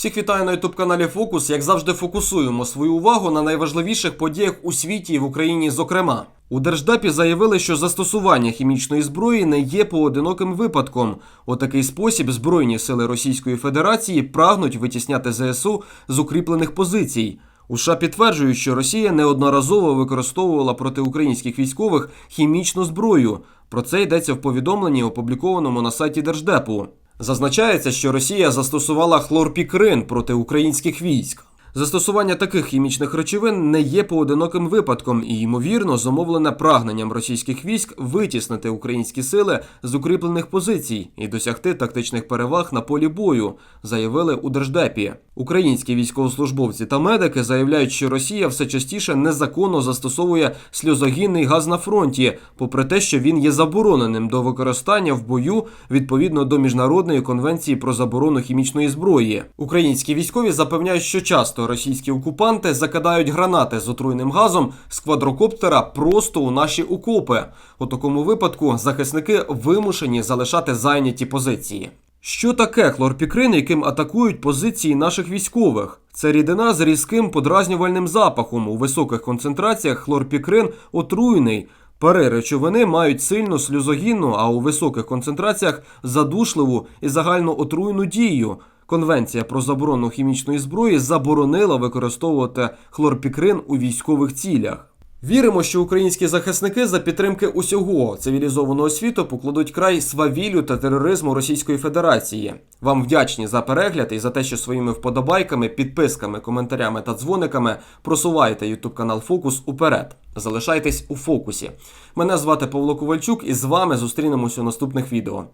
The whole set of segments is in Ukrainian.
Всіх вітаю на ютуб каналі Фокус. Як завжди, фокусуємо свою увагу на найважливіших подіях у світі і в Україні. Зокрема, у держдепі заявили, що застосування хімічної зброї не є поодиноким випадком. У такий спосіб збройні сили Російської Федерації прагнуть витісняти ЗСУ з укріплених позицій. У США підтверджують, що Росія неодноразово використовувала проти українських військових хімічну зброю. Про це йдеться в повідомленні, опублікованому на сайті Держдепу. Зазначається, що Росія застосувала хлорпікрин проти українських військ. Застосування таких хімічних речовин не є поодиноким випадком і, ймовірно, зумовлене прагненням російських військ витіснити українські сили з укріплених позицій і досягти тактичних переваг на полі бою, заявили у Держдепі. Українські військовослужбовці та медики заявляють, що Росія все частіше незаконно застосовує сльозогінний газ на фронті, попри те, що він є забороненим до використання в бою відповідно до міжнародної конвенції про заборону хімічної зброї. Українські військові запевняють, що часто російські окупанти закидають гранати з отруйним газом з квадрокоптера просто у наші окопи. У такому випадку захисники вимушені залишати зайняті позиції. Що таке хлорпікрин, яким атакують позиції наших військових? Це рідина з різким подразнювальним запахом. У високих концентраціях хлорпікрин отруйний. Пари речовини мають сильну сльозогінну, а у високих концентраціях задушливу і загально отруйну дію. Конвенція про заборону хімічної зброї заборонила використовувати хлорпікрин у військових цілях. Віримо, що українські захисники за підтримки усього цивілізованого світу покладуть край свавіллю та тероризму Російської Федерації. Вам вдячні за перегляд і за те, що своїми вподобайками, підписками, коментарями та дзвониками просуваєте YouTube канал Фокус уперед. Залишайтесь у фокусі. Мене звати Павло Ковальчук, і з вами зустрінемося у наступних відео.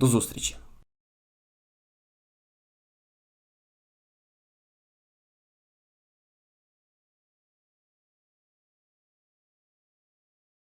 До зустрічі!